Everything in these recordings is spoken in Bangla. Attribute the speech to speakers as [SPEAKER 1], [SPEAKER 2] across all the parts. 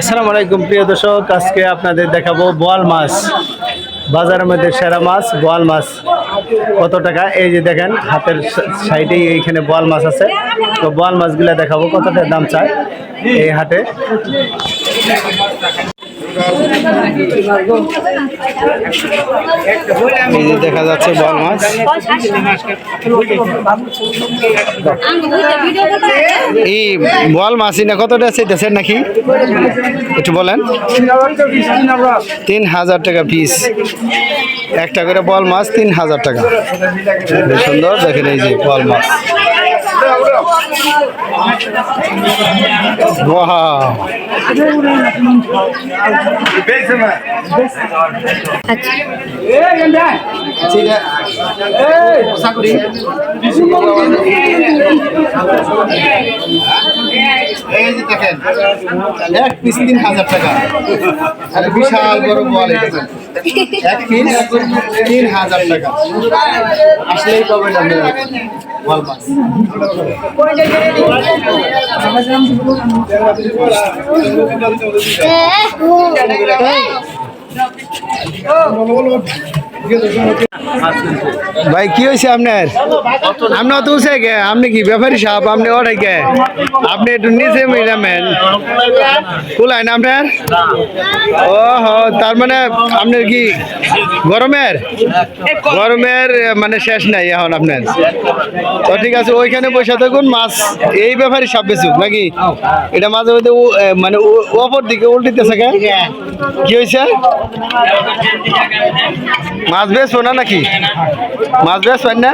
[SPEAKER 1] আসসালামু আলাইকুম, প্রিয় দর্শক। আজকে আপনাদের দেখাবো বোয়াল মাছ। বাজারের মধ্যে সেরা মাছ, বোয়াল মাছ। কত টাকা? এই যে দেখেন, হাতের সাইডেই এইখানে বোয়াল মাছ আছে। তো বোয়াল মাছগুলো দেখাবো, কতটা দাম চায় এই হাটে। দেখা যাচ্ছে বোয়াল মাছ। এই বোয়াল মাছই না, কতটা চাইতেছেন নাকি? একটু বলেন। তিন হাজার টাকা পিস একটা করে বল মাছ তিন হাজার টাকা। সুন্দর, দেখেন এই যে বল মাছ! এই যে দেখেন এক পিস তিন হাজার টাকা। আর বিশাল বড় বল এক পিস তিন হাজার টাকা। আসলেই পাবেন আপনি বল মাছ ভাই, কি হয়েছে আপনার? আপনি অত উঠে গে আপনি কি ব্যাপারী সাহেব আপনি ওটাই গে আপনি একটু নিচে মিলামেন কুলাই না আপনার? ও হো তার মানে আপনার কি গরমের? গরমের মানে শেষ নাই এখন আপনার। তো ঠিক আছে, ওইখানে বসে থাকুন, মাছ এই ব্যাপারে সব বেচুক, নাকি? এটা মাঝে মধ্যে মানে অপর দিকে উল্টিতেছে কি হয়েছে? মাছ বেচবো না নাকি? মাছ বেচবেন না?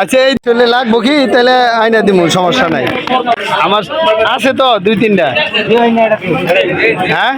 [SPEAKER 1] আচ্ছা এই চলে লাগবো কি? তাহলে আইনা দিব সমস্যা নাই। আমার আছে তো, দুই তিনটা। হ্যাঁ?